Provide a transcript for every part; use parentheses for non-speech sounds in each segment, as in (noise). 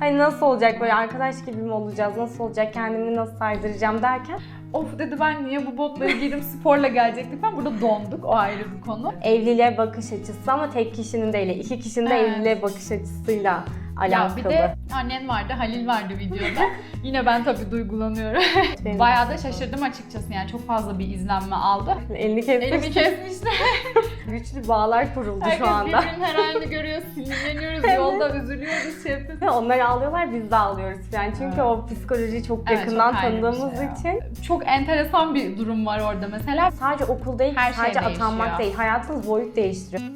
Hani nasıl olacak böyle arkadaş gibi mi olacağız? Nasıl olacak? Kendimi nasıl saydıracağım derken Of dedi ben niye bu botları giydim sporla gelecektik falan. Burada donduk o ayrı bir konu. evliliğe bakış açısı ama tek kişinin değil, iki kişinin de Evet. evliliğe bakış açısıyla Ya alakalı. bir de annen vardı, Halil vardı videoda. (laughs) Yine ben tabii duygulanıyorum. Benim Bayağı da şaşırdım açıkçası yani çok fazla bir izlenme aldı. Elini kesmiş. Elimi kesmişler. (laughs) Güçlü bağlar kuruldu Herkes şu anda. birbirinin her halini görüyor, sinirleniyoruz, Evet. yolda üzülüyoruz, şey yapıyoruz. Onlar ağlıyorlar biz de ağlıyoruz yani çünkü Evet. o psikolojiyi çok Evet, yakından çok ayrı bir tanıdığımız şey ya. için Çok enteresan bir durum var orada mesela. sadece okul değil, Her şey sadece değişiyor. atanmak değil, hayatınız boyut değiştiriyor.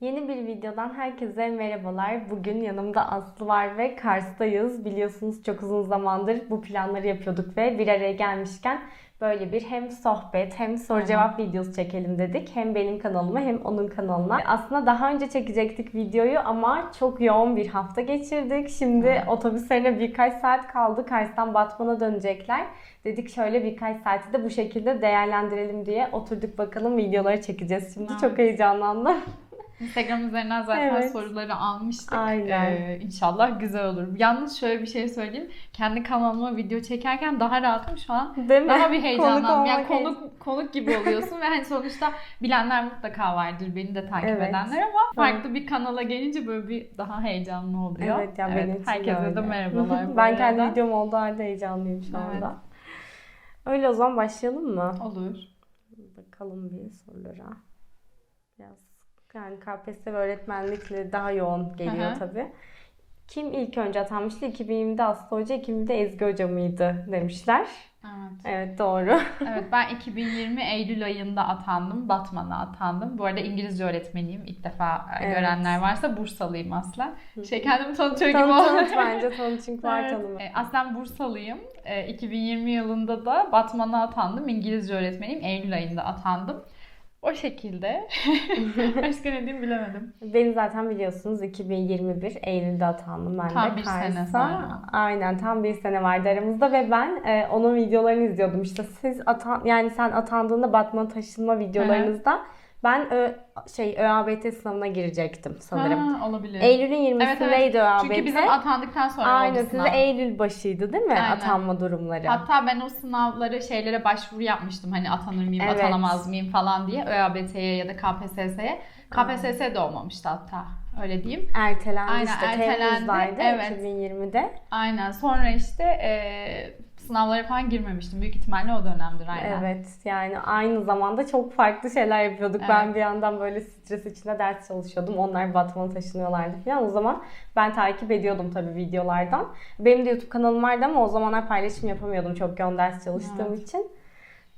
Yeni bir videodan herkese merhabalar. Bugün yanımda Aslı var ve Kars'tayız. Biliyorsunuz çok uzun zamandır bu planları yapıyorduk ve bir araya gelmişken böyle bir hem sohbet hem soru cevap videosu çekelim dedik. Hem benim kanalıma hem onun kanalına. Aslında daha önce çekecektik videoyu ama çok yoğun bir hafta geçirdik. Şimdi otobüslerine birkaç saat kaldı. Kars'tan Batman'a dönecekler. Dedik şöyle birkaç saati de bu şekilde değerlendirelim diye oturduk bakalım videoları çekeceğiz şimdi. Çok heyecanlandım. Instagram üzerinden zaten Evet. soruları almıştık. Aynen. Ee, inşallah güzel olur. Yalnız şöyle bir şey söyleyeyim. Kendi kanalıma video çekerken daha rahatım şu an. Değil mi? Daha bir heyecanlandım. Konuk yani konuk konuk gibi oluyorsun ve hani sonuçta bilenler mutlaka vardır beni de takip Evet. edenler ama farklı bir kanala gelince böyle bir daha heyecanlı oluyor. Evet ya benim için de Herkese öyle. de merhabalar. (laughs) ben kendi videom olduğu halde heyecanlıyım şu Evet. anda. Öyle o zaman başlayalım mı? Olur. Bakalım bir sorulara. Biraz yani KPSS ve öğretmenlikle daha yoğun geliyor tabii. Kim ilk önce atanmıştı? 2020'de Aslı Hoca, 2020'de Ezgi Hoca mıydı demişler. Evet. Evet doğru. (laughs) Evet ben 2020 Eylül ayında atandım. Batman'a atandım. Bu arada İngilizce öğretmeniyim. İlk defa Evet. görenler varsa Bursalıyım aslen. Şey kendimi tanıtıyor gibi oldu. tanıt bence tanıt çünkü var Evet. tanımı. E, Aslen Bursalıyım. E, 2020 yılında da Batman'a atandım. İngilizce öğretmeniyim. Eylül ayında atandım. O şekilde. (laughs) Başka ne diyeyim bilemedim. Beni zaten biliyorsunuz 2021 Eylül'de atandım ben Tam de bir sene Kars'a. sonra. Aynen tam bir sene vardı aramızda ve ben e, onun videolarını izliyordum. İşte siz atan yani sen atandığında Batman taşınma videolarınızda ben ö, şey ÖABT sınavına girecektim sanırım. Ha, olabilir. Eylül'ün Evet, 20'sindeydi evet. ÖABT. Çünkü bizim atandıktan sonra Aynen size. Eylül başıydı değil mi Aynen. atanma durumları? Hatta ben o sınavları şeylere başvuru yapmıştım. Hani atanır mıyım, Evet. atanamaz mıyım falan diye. ÖABT'ye ya da KPSS'ye. KPSS de olmamıştı hatta. Öyle diyeyim. Ertelendi Aynen, işte ertelendi. Temmuz'daydı Evet. 2020'de. Aynen. Sonra işte eee, sınavlara falan girmemiştim. Büyük ihtimalle o dönemdir aynen. Evet yani aynı zamanda çok farklı şeyler yapıyorduk. Evet. Ben bir yandan böyle stres içinde ders çalışıyordum. Onlar Batman'a taşınıyorlardı falan. O zaman ben takip ediyordum tabii videolardan. Benim de YouTube kanalım vardı ama o zamanlar paylaşım yapamıyordum çok yoğun ders çalıştığım Evet. için.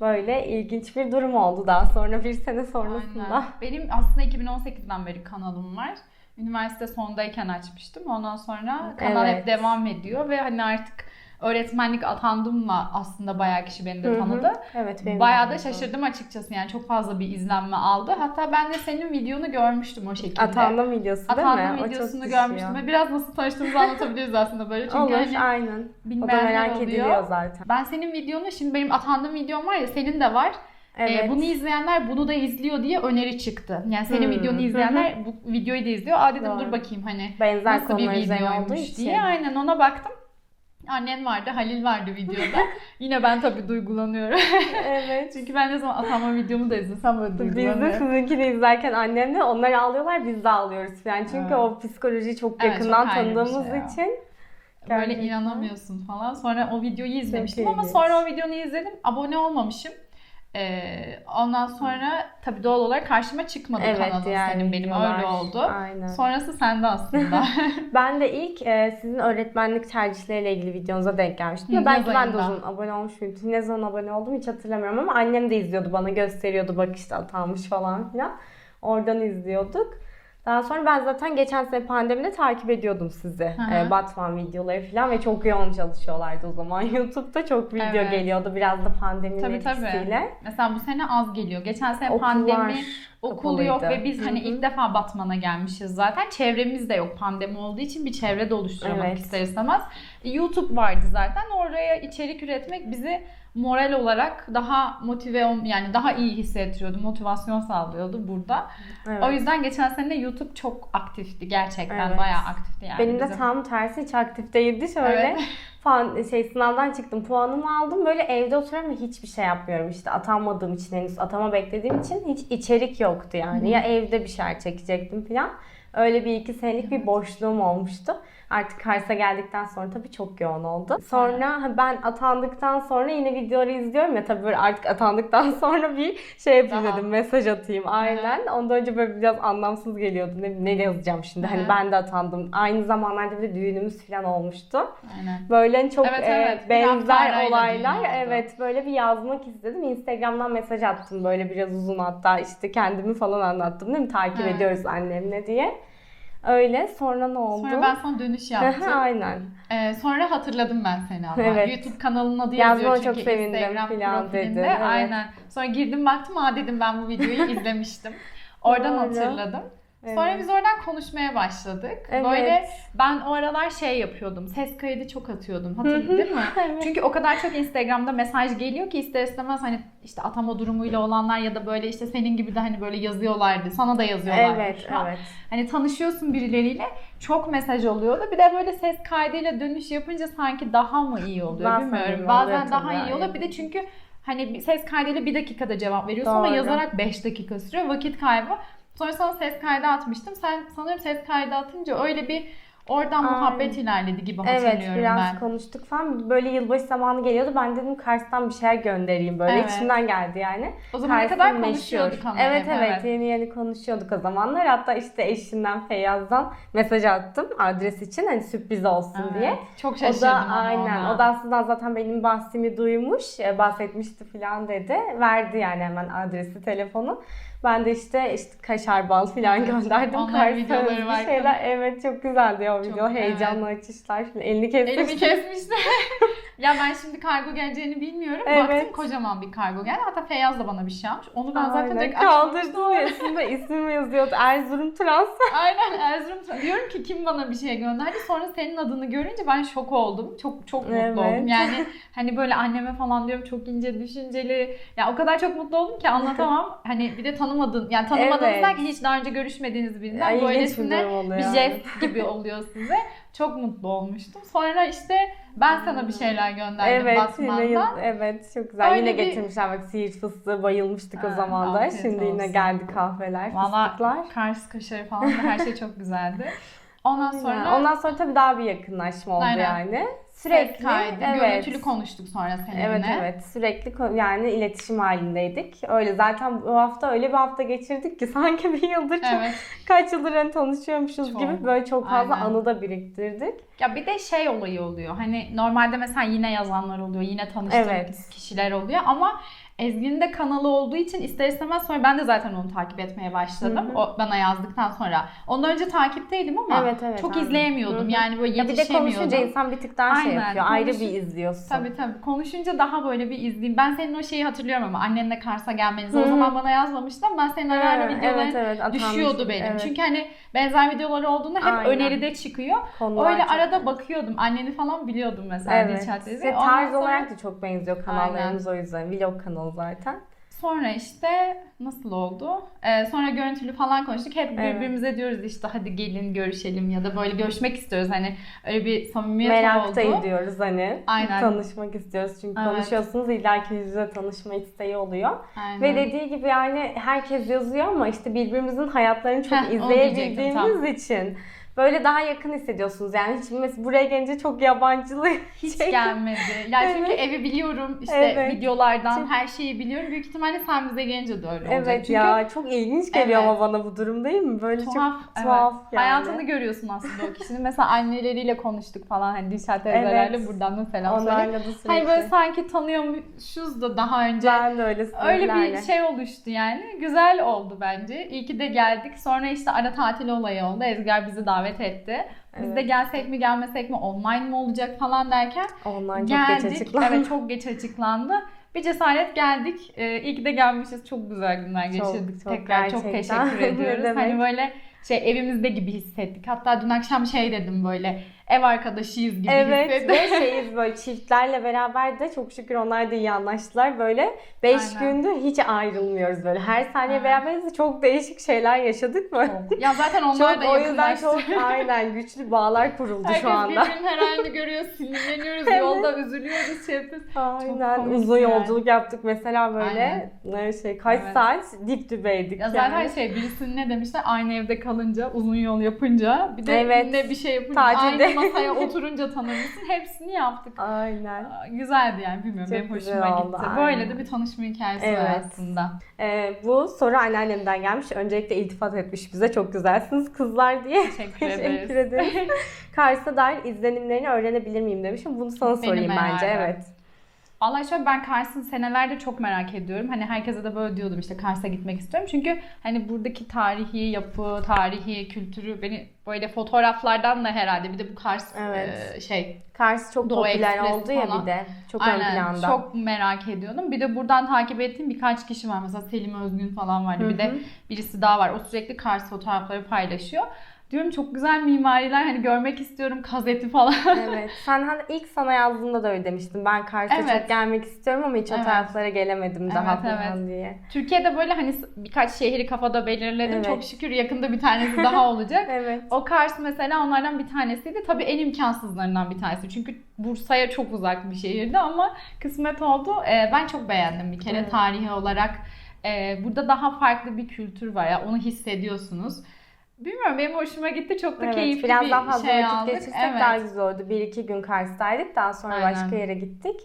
Böyle ilginç bir durum oldu daha sonra bir sene sonrasında. Aynen. Benim aslında 2018'den beri kanalım var. Üniversite sondayken açmıştım. Ondan sonra kanal Evet. hep devam ediyor ve hani artık öğretmenlik atandımla aslında bayağı kişi beni Hı de hı. tanıdı. Evet benim Bayağı da şaşırdım açıkçası yani çok fazla bir izlenme aldı. Hatta ben de senin videonu görmüştüm o şekilde. Atandım videosu değil mi? Atandım O çok videosunu görmüştüm ve biraz nasıl tanıştığımızı anlatabiliriz aslında böyle. Çünkü Olur hani aynen. O da merak oluyor. ediliyor zaten. Ben senin videonu şimdi benim atandığım videom var ya senin de var. Ee, Evet. bunu izleyenler bunu da izliyor diye öneri çıktı. Yani senin Hmm. videonu izleyenler bu videoyu da izliyor. Aa dedim Doğru. dur bakayım hani Benzer nasıl bir videoymuş için. diye. Aynen ona baktım. Annen vardı, Halil vardı videoda. (laughs) Yine ben tabii duygulanıyorum. evet. (laughs) Çünkü ben ne zaman atanma videomu da izlesem böyle Biz de duygulanıyorum. sizinkini izlerken annemle onlar ağlıyorlar biz de ağlıyoruz yani çünkü Evet. o psikolojiyi çok Evet, yakından çok ayrı bir tanıdığımız şey ya. için Böyle Gerçekten. inanamıyorsun falan. Sonra o videoyu izlemiştim Çok ama sonra o videonu izledim. Abone olmamışım. Ee, ondan sonra tabii doğal olarak karşıma çıkmadı evet kanalın yani senin benim videolar. öyle oldu. Aynen. Sonrası sende aslında. (laughs) Ben de ilk e, sizin öğretmenlik tercihleriyle ilgili videonuza denk gelmiştim. Hı, belki ben de uzun abone olmuş muyum? Ne zaman abone oldum hiç hatırlamıyorum ama annem de izliyordu bana gösteriyordu bak işte atanmış falan filan. Oradan izliyorduk. Daha sonra ben zaten geçen sene pandemide takip ediyordum sizi. hı. E, Batman videoları falan ve çok yoğun çalışıyorlardı o zaman. (laughs) YouTube'da çok video Evet. geliyordu biraz da pandeminin tabii tabii. etkisiyle. Mesela bu sene az geliyor. Geçen sene Okullar pandemi okul kapalıydı. yok ve biz hani Hı hı. ilk defa Batman'a gelmişiz zaten. Çevremiz de yok pandemi olduğu için bir çevre de oluşturmak Evet. ister istemez. E, YouTube vardı zaten. Oraya içerik üretmek bizi moral olarak daha motive yani daha iyi hissettiriyordu. Motivasyon sağlıyordu burada. Evet. O yüzden geçen sene YouTube çok aktifti gerçekten Evet. bayağı aktifti yani. Benim de bizim. tam tersi hiç aktif değildi. Şöyle Evet. (laughs) falan şey sınavdan çıktım, puanımı aldım. Böyle evde oturuyorum ve hiçbir şey yapmıyorum. İşte atanmadığım için henüz atama beklediğim için hiç içerik yoktu yani. Ya evde bir şeyler çekecektim falan. Öyle bir iki senelik bir boşluğum olmuştu. Artık Kars'a geldikten sonra tabii çok yoğun oldu. Sonra ben atandıktan sonra yine videoları izliyorum ya tabii böyle artık atandıktan (laughs) sonra bir şey yapayım Daha. dedim mesaj atayım aynen. Ondan önce böyle biraz anlamsız geliyordu. Ne, ne yazacağım şimdi? Hani ben de atandım. Aynı zamanlarda bir de düğünümüz falan olmuştu. Aynen. Böyle hani çok Evet, e, evet. Benzer olaylar. düğün. Evet böyle bir yazmak istedim. Instagram'dan mesaj attım böyle biraz uzun hatta işte kendimi falan anlattım değil mi? Takip Evet. ediyoruz annemle diye. Öyle sonra ne oldu? Sonra ben sana dönüş yaptım. Aynen. Ee, sonra hatırladım ben seni ama. Evet. YouTube kanalının adı yazıyor çok çünkü sevindim Instagram filan profilinde. dedi, evet. Aynen. Sonra girdim baktım aa dedim ben bu videoyu (laughs) izlemiştim. Oradan Doğru. hatırladım. Sonra Evet. biz oradan konuşmaya başladık. Evet. Böyle ben o aralar şey yapıyordum. Ses kaydı çok atıyordum. Hatırladın değil mi? (laughs) Evet. Çünkü o kadar çok Instagram'da mesaj geliyor ki ister istemez hani işte atama durumuyla olanlar ya da böyle işte senin gibi de hani böyle yazıyorlardı. Sana da yazıyorlardı. Evet, an. evet. Hani tanışıyorsun birileriyle çok mesaj oluyordu. Bir de böyle ses kaydıyla dönüş yapınca sanki daha mı iyi oluyor Daha bilmiyorum. Bazen oluyor daha iyi oluyor. Bir de çünkü hani ses kaydıyla bir dakikada cevap veriyorsun ama Doğru. yazarak 5 dakika sürüyor. Vakit kaybı. Sonra sana ses kaydı atmıştım. Sen sanırım ses kaydı atınca öyle bir oradan Aynen. muhabbet ilerledi gibi Evet hatırlıyorum biraz ben. konuştuk falan. Böyle yılbaşı zamanı geliyordu. Ben dedim Kars'tan bir şeyler göndereyim böyle. Evet. İçimden geldi yani. O zamana Kars'ın kadar meşhur. konuşuyorduk ama. Evet, hep, evet yeni yeni konuşuyorduk o zamanlar. Hatta işte eşinden Feyyaz'dan mesaj attım adres için hani sürpriz olsun Evet. diye. Çok O şaşırdım da ama aynen. ona. O da aslında zaten benim bahsimi duymuş, e, bahsetmişti falan dedi. Verdi yani hemen adresi, telefonu. Ben de işte işte kaşar bal falan Evet. gönderdim. Onların Kars'a videoları var. şeyler. Evet çok güzeldi o Çok, video. evet. Heyecanlı açışlar falan. Elini kesmiş. Elimi kesmişti. (laughs) ya ben şimdi kargo geleceğini bilmiyorum. Evet. Baktım kocaman bir kargo geldi. Hatta Feyyaz da bana bir şey almış. Onu ben zaten Aynen. direkt. Kaldırdım. Üstünde ismim yazıyordu. Erzurum Trans. (laughs) Aynen Erzurum. Diyorum ki kim bana bir şey gönderdi. Sonra senin adını görünce ben şok oldum. Çok çok mutlu Evet. oldum. Yani hani böyle anneme falan diyorum çok ince düşünceli. Ya o kadar çok mutlu oldum ki anlatamam. (laughs) hani bir de tanımadın. Yani tanımadığınız Evet. derken hiç daha önce görüşmediğiniz birinden Ya, ilginç bir böylesine bir yani. jest gibi oluyor size. Çok mutlu olmuştum. Sonra işte ben sana bir şeyler gönderdim Evet, Batman'dan. yine, evet çok güzel. Öyle yine bir- getirmişler bak siirt fıstığı bayılmıştık o Ha, zaman da. Şimdi yine olsun. geldi kahveler, Valla fıstıklar. Kars kaşarı falan da her şey çok güzeldi. Ondan (laughs) sonra. Ondan sonra tabii daha bir yakınlaşma oldu Aynen. yani. Sürekli kaydı, evet. görüntülü konuştuk sonra seninle. Evet evet sürekli yani iletişim halindeydik. Öyle zaten bu hafta öyle bir hafta geçirdik ki (laughs) sanki bir yıldır çok, Evet. kaç yıldır hani tanışıyormuşuz Çok. gibi böyle çok fazla Aynen. anı da biriktirdik. Ya bir de şey olayı oluyor. Hani normalde mesela yine yazanlar oluyor, yine tanıştığım Evet. kişiler oluyor ama Ezgi'nin de kanalı olduğu için ister istemez sonra ben de zaten onu takip etmeye başladım. Hı hı. O bana yazdıktan sonra. Ondan önce takipteydim ama Evet, evet, çok aynen. izleyemiyordum. Hı hı. Yani böyle Ya bir de yetişemiyordum. konuşunca insan bir tık daha şey Aynen, yapıyor. Ayrı konuş- bir izliyorsun. Tabii tabii. Konuşunca daha böyle bir izleyeyim. Ben senin o şeyi hatırlıyorum ama annenle Kars'a gelmenizi. O zaman bana yazmamıştın ama ben senin ara ara Ha, videoların evet, evet, düşüyordu benim. Evet. Çünkü hani benzer videolar olduğunda hep Aynen. öneride çıkıyor. Konular Öyle arada bakıyordum. Anneni falan biliyordum mesela Evet. Ondan tarz sonra- olarak da çok benziyor kanallarımız o yüzden. Vlog kanalı zaten. Sonra işte nasıl oldu? Ee, sonra görüntülü falan konuştuk. Hep Evet. birbirimize diyoruz işte hadi gelin görüşelim ya da böyle görüşmek istiyoruz. Hani öyle bir samimiyet Merak da oldu. ediyoruz hani. Aynen. Tanışmak istiyoruz çünkü Evet. konuşuyorsunuz illa ki yüz yüze tanışma isteği oluyor. Aynen. Ve dediği gibi yani herkes yazıyor ama işte birbirimizin hayatlarını çok Heh, izleyebildiğimiz için böyle daha yakın hissediyorsunuz. Yani hiç mesela buraya gelince çok yabancılığı Hiç şey- gelmedi. Yani çünkü Evet. evi biliyorum. işte Evet. videolardan Çünkü- her şeyi biliyorum. Büyük ihtimalle sen bize gelince de öyle olacak. Evet çünkü ya çok ilginç geliyor Evet. ama bana bu durum değil mi? Böyle tuhaf. çok evet. tuhaf yani. Hayatını görüyorsun aslında o kişinin. Mesela anneleriyle konuştuk falan. Hani Dilşat teyzelerle Evet. buradan da selam. Onlarla da sürekli. Hani böyle sanki tanıyormuşuz da daha önce. ben de öyle Öyle bir şey oluştu yani. Güzel oldu bence. İyi ki de geldik. Sonra işte ara tatil olayı oldu. Ezger bizi davet etti. Biz Evet. de gelsek mi gelmesek mi online mi olacak falan derken Online çok geldik. geç açıklandı. Evet çok geç açıklandı. Bir cesaret geldik. Ee, iyi ki de gelmişiz. Çok güzel günler Çok, geçirdik. çok Tekrar çok gerçekten. teşekkür (laughs) ediyoruz. hani böyle şey evimizde gibi hissettik. Hatta dün akşam şey dedim böyle ev arkadaşıyız gibi Evet hissediyorum. ve şeyiz böyle çiftlerle beraber de çok şükür onlar da iyi anlaştılar. Böyle 5 Aynen. gündür hiç ayrılmıyoruz böyle. Her saniye Aynen. beraberiz de çok değişik şeyler yaşadık mı? Ya zaten onlar Çok, da o yüzden çok (laughs) aynen güçlü bağlar kuruldu Herkes şu anda. birbirinin her halini görüyor, sinirleniyoruz, Evet. yolda üzülüyoruz, şey yapıyoruz. Aynen uzun yani. yolculuk yaptık mesela böyle ne şey kaç Evet. saat dip dibeydik Ya zaten yani. şey birisinin ne demişler aynı evde kalınca uzun yol yapınca bir de Evet. ne bir şey yapınca Tatilde. aynı masaya oturunca tanımışsın hepsini yaptık. Aynen. Güzeldi yani bilmiyorum Çok benim hoşuma oldu, gitti. aynen. Böyle de bir tanışma hikayesi var Evet. aslında. Ee, bu soru anneannemden gelmiş. Öncelikle iltifat etmiş bize. Çok güzelsiniz kızlar diye. Teşekkür (laughs) Teşekkür ederiz. ederiz. (laughs) Kars'a dair izlenimlerini öğrenebilir miyim demişim. Bunu sana Benim sorayım bence. herhalde. Evet. Vallahi şöyle ben Kars'ı senelerdir çok merak ediyorum. Hani herkese de böyle diyordum işte Kars'a gitmek istiyorum. Çünkü hani buradaki tarihi yapı, tarihi kültürü beni böyle fotoğraflardan da herhalde bir de bu Kars Evet. e, şey Kars çok Doğu popüler Ekspresi oldu ya falan. bir de. Çok ön Aynen planda. çok merak ediyordum. Bir de buradan takip ettiğim birkaç kişi var. Mesela Selim Özgün falan vardı. Hı Bir de birisi daha var. O sürekli Kars fotoğrafları paylaşıyor. Diyorum çok güzel mimariler hani görmek istiyorum kazeti falan. evet. Sen hani ilk sana yazdığında da öyle demiştin. Ben Kars'a Evet. çok gelmek istiyorum ama hiç o Evet. taraflara gelemedim daha Evet, falan evet. diye. Türkiye'de böyle hani birkaç şehri kafada belirledim. Evet. Çok şükür yakında bir tanesi daha olacak. (laughs) Evet. O Kars mesela onlardan bir tanesiydi. Tabii en imkansızlarından bir tanesi. Çünkü Bursa'ya çok uzak bir şehirdi ama kısmet oldu. Ee, ben çok beğendim bir kere Evet. tarihi olarak. Ee, burada daha farklı bir kültür var ya onu hissediyorsunuz. Bilmiyorum benim hoşuma gitti. Çok da Evet, keyifli biraz bir daha fazla şey vakit aldık. geçirsek evet. daha güzel oldu. Bir iki gün Kars'taydık. Daha sonra Aynen. başka yere gittik.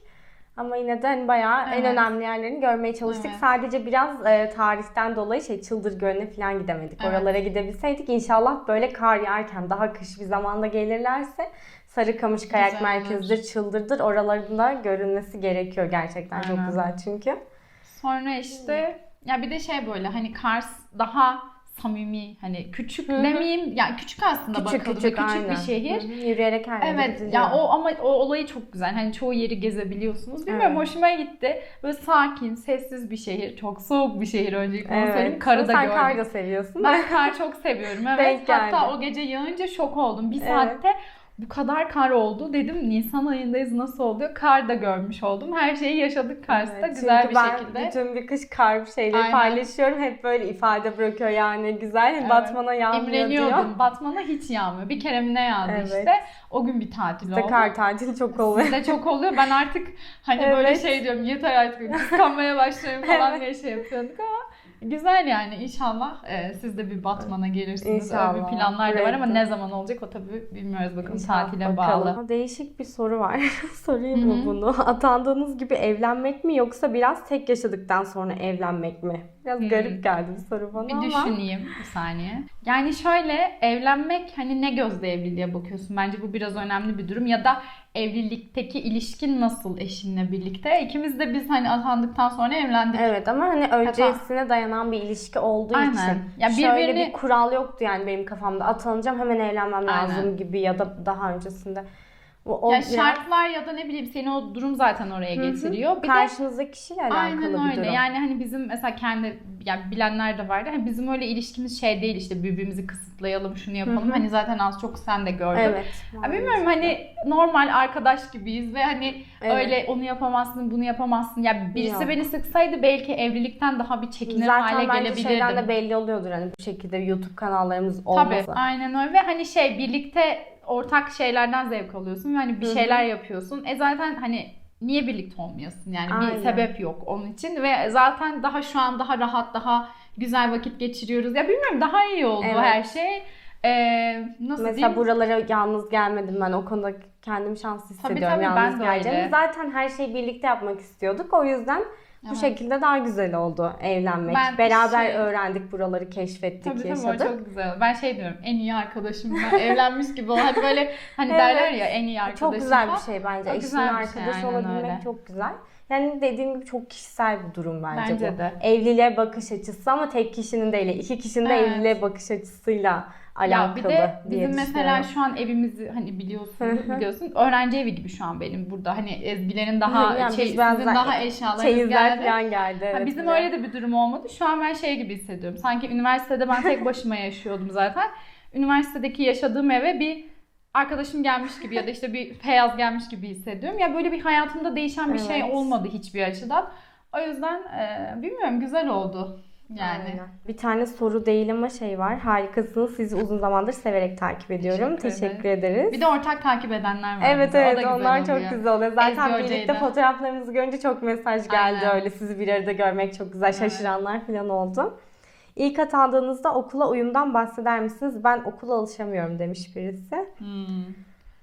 Ama yine de hani bayağı en Evet. önemli yerlerini görmeye çalıştık. Evet. Sadece biraz e, tarihten dolayı şey Çıldır Gölü'ne falan gidemedik. Evet. Oralara gidebilseydik inşallah böyle kar yağarken daha kış bir zamanda gelirlerse Sarıkamış Kayak Güzel Merkezi'dir, Çıldır'dır. Oralarında görünmesi gerekiyor gerçekten. Çok Aynen. güzel çünkü. Sonra işte ya bir de şey böyle hani Kars daha samimi hani küçük Hı hı. demeyeyim yani küçük aslında Küçük bakıldığında küçük, küçük aynen. bir şehir. Hı hı, Yürüyerek her Evet ya o ama o olayı çok güzel. Hani çoğu yeri gezebiliyorsunuz. Bilmiyorum Evet. hoşuma gitti. Böyle sakin, sessiz bir şehir. Çok soğuk bir şehir öncelikle onu söyleyeyim. Evet. Karı da Sen gördüm. kar da seviyorsun. Ben kar çok seviyorum (laughs) evet. Hatta o gece yağınca şok oldum. Bir Evet. saatte bu kadar kar oldu. Dedim Nisan ayındayız nasıl oluyor? Kar da görmüş oldum. Her şeyi yaşadık Kars'ta Evet, güzel bir ben şekilde. bütün bir kış kar şeyleri Aynen. paylaşıyorum. Hep böyle ifade bırakıyor yani güzel. Evet. Batmana yağmıyor diyor. İmreniyordum. Batman'a hiç yağmıyor. Bir kere mi ne yağdı Evet. işte. O gün bir tatil İşte oldu. kar tatili çok oluyor. Sizde çok oluyor. Ben artık hani böyle Evet. şey diyorum yeter artık kıskanmaya başlıyorum (laughs) falan diye şey yapıyorduk ama güzel yani inşallah e, siz de bir Batman'a gelirsiniz. Öyle İnşallah. bir planlar da var ama Evet. ne zaman olacak o tabii bilmiyoruz bakın İnşallah tatile bakalım. bağlı. Değişik bir soru var. (laughs) Sorayım mı bunu? (laughs) Atandığınız gibi evlenmek mi yoksa biraz tek yaşadıktan sonra evlenmek mi? Biraz Hmm. garip geldi bu soru bana Bir ama. düşüneyim bir saniye. Yani şöyle evlenmek hani ne gözle evliliğe bakıyorsun? Bence bu biraz önemli bir durum. Ya da evlilikteki ilişkin nasıl eşinle birlikte? İkimiz de biz hani atandıktan sonra evlendik. Evet ama hani öncesine dayanan bir ilişki olduğu Aynen. için Ya şöyle birbirini- bir kural yoktu yani benim kafamda atanacağım hemen evlenmem Aynen. lazım gibi ya da daha öncesinde. O, o Ya biraz şartlar ya da ne bileyim seni o durum zaten oraya Hı hı. getiriyor. Bir karşınızdaki kişiyle alakalı aynen bir öyle. durum. Yani hani bizim mesela kendi yani bilenler de vardı. Hani bizim öyle ilişkimiz şey değil işte birbirimizi kısıtlayalım, şunu yapalım. Hı hı. Hani zaten az çok sen de gördün. Evet. Ya bilmiyorum hani normal arkadaş gibiyiz ve hani Evet. öyle onu yapamazsın, bunu yapamazsın. Ya birisi Yok. beni sıksaydı belki evlilikten daha bir çekinir Zaten hale gelebilirdim. şeyden de belli oluyordur hani bu şekilde YouTube kanallarımız Tabii olmasa. aynen öyle ve hani şey birlikte ortak şeylerden zevk alıyorsun ve hani bir şeyler yapıyorsun. E zaten hani niye birlikte olmayasın yani Aynen. bir sebep yok onun için ve zaten daha şu an daha rahat daha güzel vakit geçiriyoruz. Ya bilmiyorum daha iyi oldu Evet. her şey. Ee, nasıl Mesela diyeyim? buralara yalnız gelmedim ben o konuda kendimi şanslı Tabii, hissediyorum tabii, yalnız ben de öyle. geleceğimi. Zaten her şeyi birlikte yapmak istiyorduk. O yüzden bu Evet. şekilde daha güzel oldu evlenmek. Ben Beraber şey- öğrendik buraları keşfettik, Tabii tabii o yaşadık. çok güzel. Ben şey diyorum en iyi arkadaşımla evlenmiş gibi ol. Hani böyle hani (laughs) Evet. derler ya en iyi arkadaşım Çok güzel bir şey bence. Bir şey, arkadaş aynen olabilmek öyle. çok güzel. Yani dediğim gibi çok kişisel bir durum bence, Bence bu. de. Evliliğe bakış açısı ama tek kişinin değil. iki kişinin de Evet. evliliğe bakış açısıyla alakalı Ya bir de bizim mesela şu an evimizi hani biliyorsun biliyorsun öğrenci evi gibi şu an benim burada hani Ezgilerin daha Yani şey, sizin daha eşyalarınız geldi. falan geldi. Ha, Evet, bizim buraya. öyle de bir durum olmadı. Şu an ben şey gibi hissediyorum. Sanki üniversitede ben tek başıma (laughs) yaşıyordum zaten. Üniversitedeki yaşadığım eve bir arkadaşım gelmiş gibi ya da işte bir Feyyaz gelmiş gibi hissediyorum. Ya böyle bir hayatımda değişen bir şey Evet. olmadı hiçbir açıdan. O yüzden e, bilmiyorum güzel oldu. Yani. Aynen. Bir tane soru değil ama şey var. Harikasınız. Sizi uzun zamandır severek takip ediyorum. Teşekkür Teşekkür, ederiz. Bir de ortak takip edenler var. Evet bize. Evet güzel onlar çok oluyor. güzel oluyor. Zaten Ezgi birlikte Hoca'yı da. fotoğraflarınızı görünce çok mesaj geldi Aynen. öyle. Sizi bir arada görmek çok güzel. Evet. Şaşıranlar falan oldu. İlk atandığınızda okula uyumdan bahseder misiniz? Ben okula alışamıyorum demiş birisi. Hmm.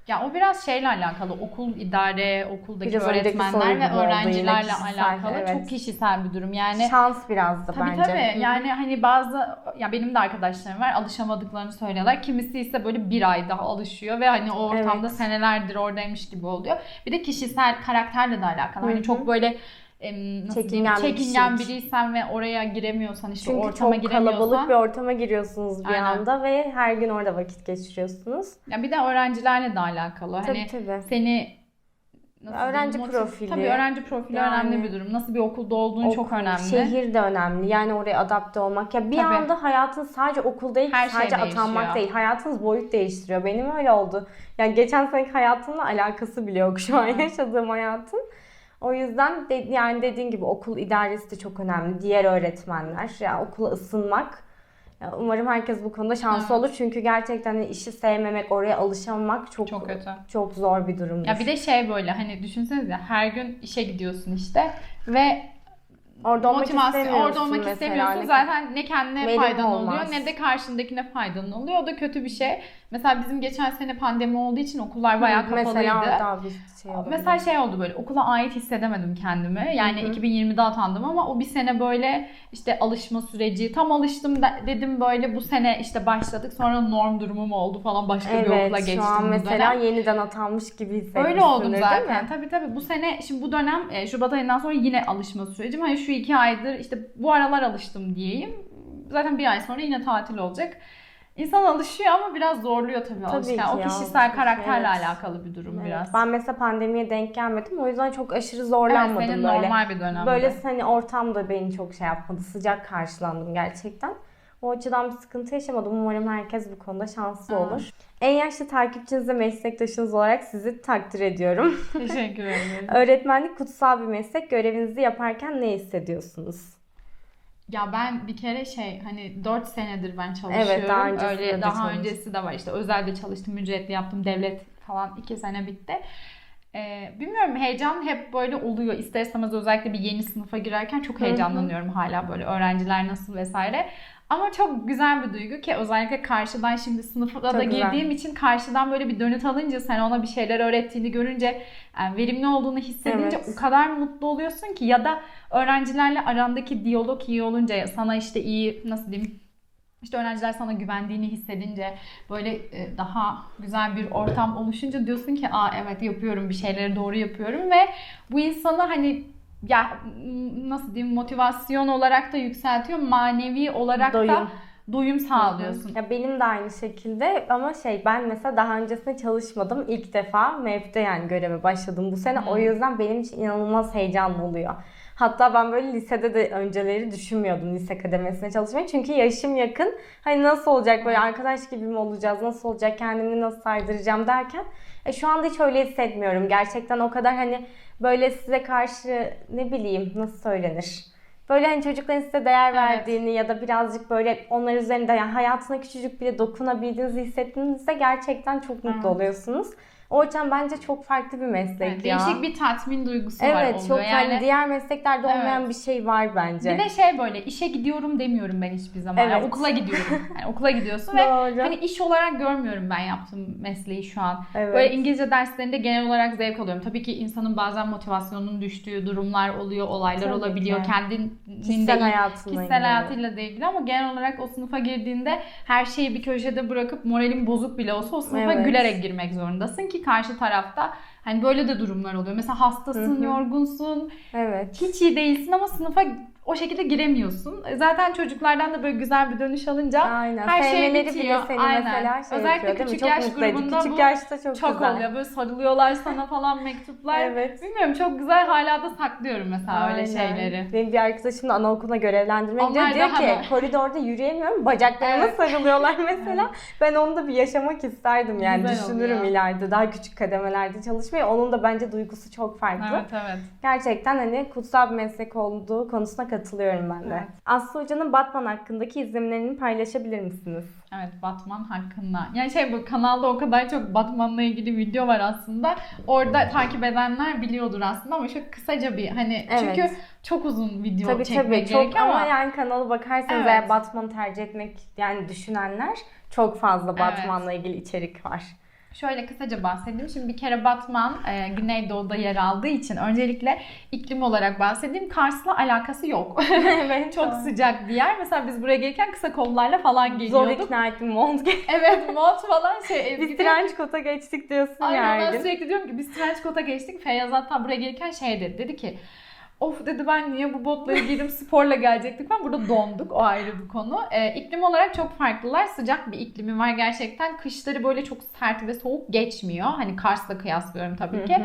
Ya o biraz şeyle alakalı. Okul idare, okuldaki Biraz öğretmenler ve öğrencilerle kişisel, alakalı. evet. Çok kişisel bir durum. Yani Şans biraz da Tabii bence. tabii. Hı. Yani hani bazı ya benim de arkadaşlarım var alışamadıklarını söylüyorlar. Kimisi ise böyle bir ay daha alışıyor ve hani o ortamda Evet. senelerdir oradaymış gibi oluyor. Bir de kişisel karakterle de alakalı. Hani hı. çok böyle nasıl Çekingen diyeyim, bir çekingen kişilik. biriysen ve oraya giremiyorsan işte Çünkü ortama çok kalabalık bir ortama giriyorsunuz bir Aynen. anda ve her gün orada vakit geçiriyorsunuz. Ya bir de öğrencilerle de alakalı. Tabii Hani tabii. seni nasıl Öğrenci motiv- profili. Tabii öğrenci profili Yani- önemli bir durum. Nasıl bir okulda olduğun çok Okul, önemli. Şehir de önemli. Yani oraya adapte olmak. Ya bir Tabii. anda hayatın sadece okul değil, Her şey sadece değişiyor. atanmak değil. Hayatınız boyut değiştiriyor. Benim öyle oldu. Yani geçen seneki hayatımla alakası bile yok şu an yaşadığım hayatın. O yüzden de, yani dediğin gibi okul idaresi de çok önemli. Diğer öğretmenler, ya okula ısınmak. Umarım herkes bu konuda şanslı Evet. olur. Çünkü gerçekten hani işi sevmemek, oraya alışamamak çok Çok kötü. çok zor bir durumdur. Ya bir de şey böyle hani düşünsenize her gün işe gidiyorsun işte ve orada olmak motivasyon istemiyorsun orada olmak mesela. istemiyorsun Ne- zaten ne kendine Verim faydan olmaz. oluyor ne de karşındakine faydan oluyor. O da kötü bir şey. Mesela bizim geçen sene pandemi olduğu için okullar bayağı kapalıydı. Mesela daha bir şey olabilir. Mesela şey oldu böyle okula ait hissedemedim kendimi. Yani Hı hı. 2020'de atandım ama o bir sene böyle işte alışma süreci tam alıştım da, dedim böyle bu sene işte başladık sonra norm durumum oldu falan başka bir okula Evet geçtim şu an mesela dönem. yeniden atanmış gibi hissetmişsindir Öyle oldum değil zaten. mi? Tabii tabii bu sene şimdi bu dönem e, Şubat ayından sonra yine alışma sürecim. Hani şu iki aydır işte bu aralar alıştım diyeyim. Zaten bir ay sonra yine tatil olacak. İnsan alışıyor ama biraz zorluyor tabii, Tabii alışırken. ki O ya, kişisel karakterle evet. alakalı bir durum Evet. biraz. Ben mesela pandemiye denk gelmedim. O yüzden çok aşırı evet, zorlanmadım senin böyle. normal bir dönemde. Böyle hani ortam da beni çok şey yapmadı. Sıcak karşılandım gerçekten. O açıdan bir sıkıntı yaşamadım. Umarım herkes bu konuda şanslı Evet. olur. En yaşlı takipçiniz ve meslektaşınız olarak sizi takdir ediyorum. Teşekkür (laughs) ederim. Öğretmenlik kutsal bir meslek. Görevinizi yaparken ne hissediyorsunuz? Ya ben bir kere şey hani 4 senedir ben çalışıyorum. Evet, daha öncesinde Öyle de daha öncesi de var işte özelde çalıştım, ücretli yaptım, devlet falan 2 sene bitti. Ee, bilmiyorum heyecan hep böyle oluyor. İster istemez özellikle bir yeni sınıfa girerken çok heyecanlanıyorum hala böyle öğrenciler nasıl vesaire. Ama çok güzel bir duygu ki özellikle karşıdan şimdi sınıfa da Çok güzel. girdiğim için karşıdan böyle bir dönüt alınca sen ona bir şeyler öğrettiğini görünce yani verimli olduğunu hissedince Evet. o kadar mutlu oluyorsun ki ya da öğrencilerle arandaki diyalog iyi olunca sana işte iyi nasıl diyeyim işte öğrenciler sana güvendiğini hissedince böyle e, daha güzel bir ortam oluşunca diyorsun ki aa evet yapıyorum bir şeyleri doğru yapıyorum ve bu insanı hani ya nasıl diyeyim motivasyon olarak da yükseltiyor manevi olarak da Doyum. doyum sağlıyorsun. Ya benim de aynı şekilde ama şey ben mesela daha öncesinde çalışmadım. İlk defa MEF'de yani göreve başladım bu sene. Hı. O yüzden benim için inanılmaz heyecanlı oluyor. Hatta ben böyle lisede de önceleri düşünmüyordum lise akademisine çalışmayı. Çünkü yaşım yakın. Hani nasıl olacak böyle arkadaş gibi mi olacağız? Nasıl olacak? Kendimi nasıl saydıracağım derken. E, şu anda hiç öyle hissetmiyorum. Gerçekten o kadar hani böyle size karşı ne bileyim nasıl söylenir? Böyle hani çocukların size değer Evet. verdiğini ya da birazcık böyle onlar üzerinde yani hayatına küçücük bile dokunabildiğinizi hissettiğinizde gerçekten çok mutlu Evet. oluyorsunuz. O yüzden bence çok farklı bir meslek Evet, ya. değişik bir tatmin duygusu var Evet çok yani hani diğer mesleklerde olmayan Evet. bir şey var bence. Bir de şey böyle işe gidiyorum demiyorum ben hiçbir zaman. Yani Evet. okula gidiyorum. (laughs) Yani okula gidiyorsun ve hani iş olarak görmüyorum ben yaptığım mesleği şu an. evet. Böyle İngilizce derslerinde genel olarak zevk alıyorum. Tabii ki insanın bazen motivasyonunun düştüğü durumlar oluyor, olaylar Tabii olabiliyor. ki. Kendinin kişisel hayatına kişisel hayatıyla da ilgili ama genel olarak o sınıfa girdiğinde her şeyi bir köşede bırakıp moralin bozuk bile olsa o sınıfa Evet. gülerek girmek zorundasın ki karşı tarafta hani böyle de durumlar oluyor. Mesela hastasın, Hı hı. yorgunsun, Evet. hiç iyi değilsin ama sınıfa o şekilde giremiyorsun. E, Zaten çocuklardan da böyle güzel bir dönüş alınca Aynen. her şey Sevmeleri bitiyor. bile seni Aynen. mesela şey Özellikle yapıyor değil mi? küçük Çok yaş mutlu edici. grubunda Küçük bu yaşta çok, çok güzel. oluyor. Böyle sarılıyorlar sana falan mektuplar. Evet. Bilmiyorum çok güzel hala da saklıyorum mesela öyle Aynen. şeyleri. Benim bir arkadaşım da anaokuluna görevlendirmeye Onlar gidiyor. Diyor daha ki da- koridorda yürüyemiyorum. Bacaklarıma Evet. sarılıyorlar (laughs) mesela. Ben onu da bir yaşamak isterdim yani. Güzel Düşünürüm oluyor. ileride. Daha küçük kademelerde çalışmayı. Onun da bence duygusu çok farklı. Evet evet. Gerçekten hani kutsal bir meslek olduğu konusuna katılıyorum ben de. Evet. Aslı Hoca'nın Batman hakkındaki izlenimlerini paylaşabilir misiniz? Evet Batman hakkında. Yani şey bu kanalda o kadar çok Batman'la ilgili video var aslında. Orada takip edenler biliyordur aslında ama çok kısaca bir hani Evet. çünkü çok uzun video Tabii çekmek tabii çok gerekiyor ama ama yani kanalı bakarsanız Evet. eğer Batman'ı tercih etmek yani düşünenler çok fazla Evet. Batman'la ilgili içerik var. Şöyle kısaca bahsedeyim. Şimdi bir kere Batman e, Güneydoğu'da yer aldığı için öncelikle iklim olarak bahsedeyim. Kars'la alakası yok. (laughs) evet. Çok sıcak bir yer. Mesela biz buraya gelirken kısa kollarla falan Zor geliyorduk. ikna ettim mont (laughs) evet mont falan şey. Biz bir de- trench coat'a geçtik diyorsun Aynen ben sürekli diyorum ki biz trench coat'a geçtik. Feyyaz hatta buraya gelirken şey dedi. Dedi ki Of dedi ben niye bu botları giydim sporla gelecektik falan. Burada donduk o ayrı bir konu. Ee, iklim olarak çok farklılar. Sıcak bir iklimi var gerçekten. Kışları böyle çok sert ve soğuk geçmiyor. Hani Kars'la kıyaslıyorum tabii ki.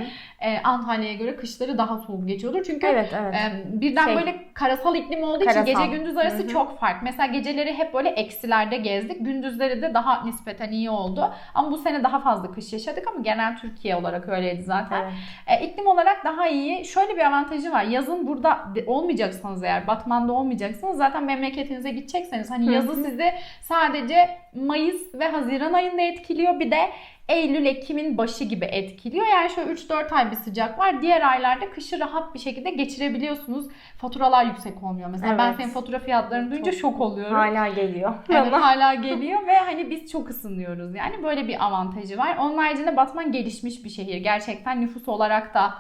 Ee, Antalya'ya göre kışları daha soğuk geçiyordur. Çünkü Evet evet. e, birden Şey, böyle karasal iklim olduğu karasal. için gece gündüz arası Hı hı. çok fark. Mesela geceleri hep böyle eksilerde gezdik. Gündüzleri de daha nispeten iyi oldu. Ama bu sene daha fazla kış yaşadık ama genel Türkiye olarak öyleydi zaten. evet. E, iklim olarak daha iyi. Şöyle bir avantajı var. Yazın burada de- olmayacaksanız eğer, Batman'da olmayacaksanız zaten memleketinize gidecekseniz hani yazı sizi sadece Mayıs ve Haziran ayında etkiliyor. Bir de Eylül, Ekim'in başı gibi etkiliyor. Yani şöyle 3-4 ay bir sıcak var. Diğer aylarda kışı rahat bir şekilde geçirebiliyorsunuz. Faturalar yüksek olmuyor. Mesela ben Evet. senin fatura fiyatlarını duyunca Çok- şok oluyorum. Hala geliyor. (laughs) Evet hala (laughs) geliyor ve hani biz çok ısınıyoruz. Yani böyle bir avantajı var. Onun haricinde Batman gelişmiş bir şehir. Gerçekten nüfus olarak da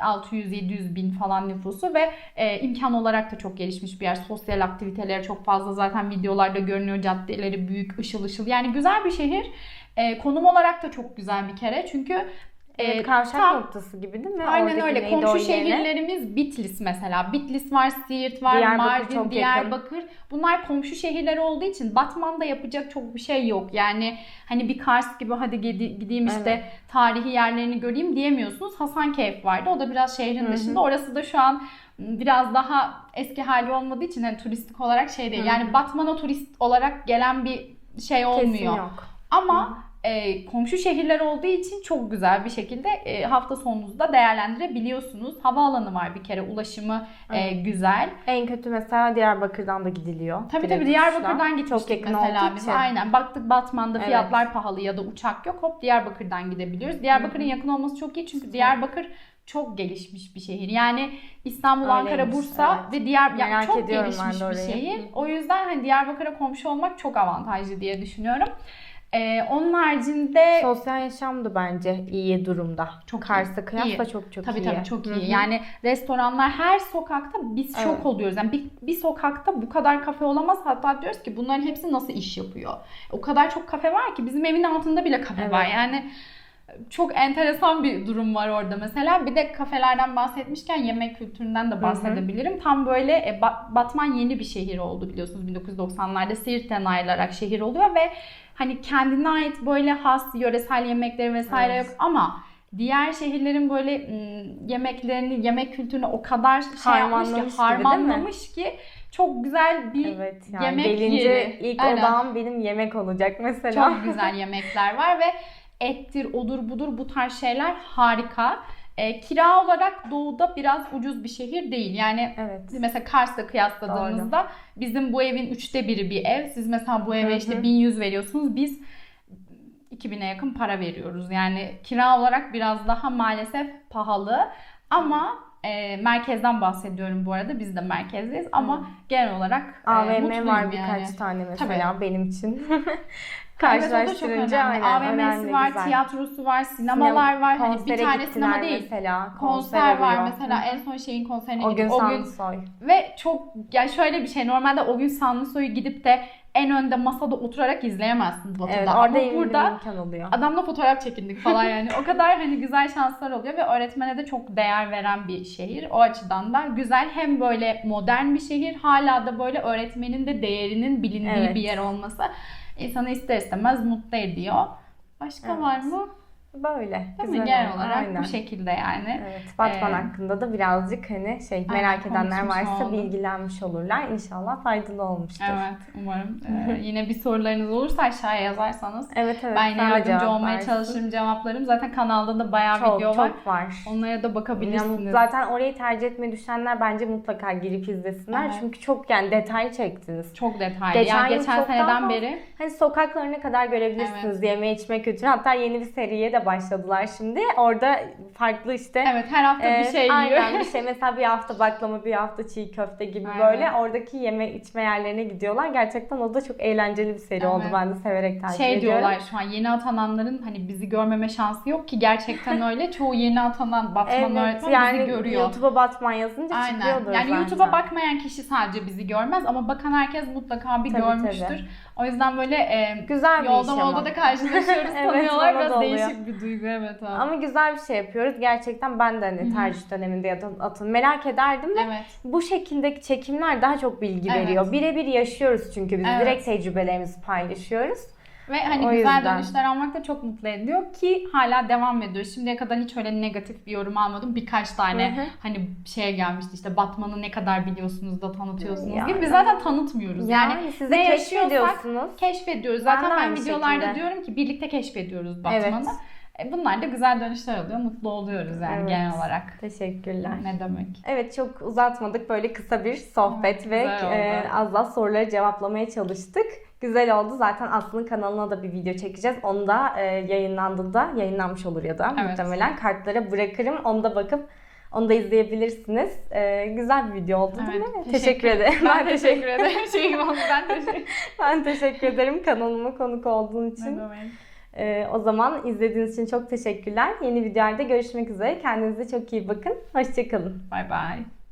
600-700 bin falan nüfusu ve e, imkan olarak da çok gelişmiş bir yer. Sosyal aktiviteleri çok fazla zaten videolarda görünüyor. Caddeleri büyük, ışıl ışıl. Yani güzel bir şehir. E, konum olarak da çok güzel bir kere. Çünkü Evet, e, kavşak tam- noktası gibi değil mi? Aynen öyle. Komşu şehirlerimiz Bitlis mesela. Bitlis var, Siirt var, Diyarbakır Mardin, Diyarbakır. Bunlar komşu şehirler olduğu için Batman'da yapacak çok bir şey yok. Yani hani bir Kars gibi hadi gideyim işte Evet. tarihi yerlerini göreyim diyemiyorsunuz. Hasankeyf vardı. O da biraz şehrin Hı hı. dışında. Orası da şu an biraz daha eski hali olmadığı için hani turistik olarak şey değil. Hı hı. Yani Batman'a turist olarak gelen bir şey olmuyor. Kesin yok. Ama e, komşu şehirler olduğu için çok güzel bir şekilde e, hafta sonunuzda değerlendirebiliyorsunuz. Havaalanı var bir kere ulaşımı e, güzel. En kötü mesela Diyarbakır'dan da gidiliyor. Tabii Direkt tabii Diyarbakır'dan gitmiştik Çok yakın mesela biz. için. Aynen baktık Batman'da Evet. fiyatlar pahalı ya da uçak yok. Hop Diyarbakır'dan gidebiliyoruz. Diyarbakır'ın yakın olması çok iyi çünkü Diyarbakır çok gelişmiş bir şehir. Yani İstanbul, Öyleymiş, Ankara, Bursa evet. ve diğer ya Merak çok gelişmiş bir şehir. O yüzden hani Diyarbakır'a komşu olmak çok avantajlı diye düşünüyorum. Ee, onun haricinde Sosyal yaşam da bence iyi durumda. Çok. Kars'a kıyasla İyi. çok çok Tabii iyi. tabii çok Hı iyi. hı. Yani restoranlar her sokakta biz Evet. şok oluyoruz. Yani bir, bir sokakta bu kadar kafe olamaz. Hatta diyoruz ki bunların hepsi nasıl iş yapıyor? O kadar çok kafe var ki bizim evin altında bile kafe Evet. var. Yani çok enteresan bir durum var orada mesela. Bir de kafelerden bahsetmişken yemek kültüründen de bahsedebilirim. Tam böyle e, Ba- Batman yeni bir şehir oldu biliyorsunuz 1990'larda Siirt'ten ayrılarak şehir oluyor ve hani kendine ait böyle has yöresel yemekleri vesaire Evet. yok ama diğer şehirlerin böyle yemeklerini, yemek kültürünü o kadar şey Harmanlamış ki, harmanlamış ki çok güzel bir Evet yani yemek gelince yeri. ilk Aynen. odağım benim yemek olacak mesela. Çok güzel yemekler var ve ettir, odur budur bu tarz şeyler harika. E, kira olarak doğuda biraz ucuz bir şehir değil. Yani Evet. mesela Kars'la kıyasladığımızda bizim bu evin üçte biri bir ev. Siz mesela bu eve Hı işte hı. 1100 veriyorsunuz. Biz 2000'e yakın para veriyoruz. Yani kira olarak biraz daha maalesef pahalı. Ama e, merkezden bahsediyorum bu arada. Biz de merkezdeyiz ama genel olarak e, AVM var yani. birkaç tane mesela benim için. (laughs) Evet, Karşılaştırınca önemli. aynen AVM'si önemli, var, güzel. tiyatrosu var, sinemalar var. Hani bir tane sinema değil. Mesela. Konser var oluyor. mesela en son şeyin konserine O. O gün Sansoy. ve çok yani şöyle bir şey normalde o gün Sanlısoy'u gidip de en önde masada oturarak izleyemezsiniz Batı'da. Evet Ama orada burada... burada imkan oluyor. adamla fotoğraf çekindik falan yani. o kadar hani güzel şanslar oluyor ve öğretmene de çok değer veren bir şehir. O açıdan da güzel. Hem böyle modern bir şehir hala da böyle öğretmenin de değerinin bilindiği Evet. bir yer olması insanı ister istemez mutlu ediyor. Başka Evet. var mı? Böyle. Değil mi? Genel oldu, olarak aynen. bu şekilde yani. Evet, Batman Ee, hakkında da birazcık hani şey merak edenler varsa olduk. bilgilenmiş olurlar. İnşallah faydalı olmuştur. Evet umarım. Ee, (laughs) yine bir sorularınız olursa aşağıya yazarsanız Evet evet. ben yine yardımcı olmaya versin. çalışırım cevaplarım. Zaten kanalda da bayağı Çok video var. çok var. Onlara da bakabilirsiniz. Yani zaten orayı tercih etmeyi düşünenler bence mutlaka girip izlesinler. Evet. Çünkü çok yani detay çektiniz. Çok detaylı. Geçen yani geçen seneden beri Hani sokaklarına kadar görebilirsiniz yeme içme kültürü. Hatta yeni bir seriye de başladılar şimdi. Orada farklı işte evet her hafta bir Ee, şey yiyor. Aynen bir şey. Mesela bir hafta baklama, bir hafta çiğ köfte gibi Aynen. böyle oradaki yeme içme yerlerine gidiyorlar. Gerçekten o da çok eğlenceli bir seri oldu. Evet. Ben de severek takip şey ediyorum. diyorlar şu an yeni atananların hani bizi görmeme şansı yok ki gerçekten (laughs) öyle. Çoğu yeni atanan Batman Evet öğretmen yani bizi görüyor. YouTube'a Batman yazınca Aynen. çıkıyordur Yani zaten. YouTube'a bakmayan kişi sadece bizi görmez ama bakan herkes mutlaka bir Tabii, görmüştür. tabii. O yüzden böyle e, Güzel bir yolda molda da karşılaşıyoruz (laughs) Evet, tanıyorlar. Biraz değişik bir duygu evet abi. Ama güzel bir şey yapıyoruz. Gerçekten ben de hani tercih döneminde atın merak ederdim de evet. bu şekildeki çekimler daha çok bilgi Evet. veriyor. Birebir yaşıyoruz çünkü biz Evet. direkt tecrübelerimizi paylaşıyoruz. Ve hani O güzel yüzden. dönüşler almak da çok mutlu ediyor ki hala devam ediyor. Şimdiye kadar hiç öyle negatif bir yorum almadım. Birkaç tane Hı hı. hani şeye gelmişti işte Batman'ı ne kadar biliyorsunuz da tanıtıyorsunuz Ya. gibi. Biz zaten tanıtmıyoruz. Yani, Yani, siz de keşfediyorsunuz. keşfediyoruz. Ben Zaten ben, aynı videolarda şekilde. diyorum ki birlikte keşfediyoruz Evet. E, bunlar da güzel dönüşler oluyor. Mutlu oluyoruz yani Evet. genel olarak. Teşekkürler. Ne demek. Evet çok uzatmadık böyle kısa bir sohbet Evet, ve e, az az soruları cevaplamaya çalıştık. Güzel oldu. Zaten Aslı'nın kanalına da bir video çekeceğiz. Onu da e, yayınlandığında yayınlanmış olur ya da Evet. muhtemelen kartlara bırakırım. Onu da bakıp onu da izleyebilirsiniz. E, güzel bir video oldu değil Evet, mi? Teşekkür ederim. Ben teşekkür ederim. (laughs) Şeyim oldu. Ben teşekkür Ben teşekkür ederim kanalıma konuk olduğun için. ederim. E, o zaman izlediğiniz için çok teşekkürler. Yeni videolarda görüşmek üzere. Kendinize çok iyi bakın. Hoşçakalın. Bye bye.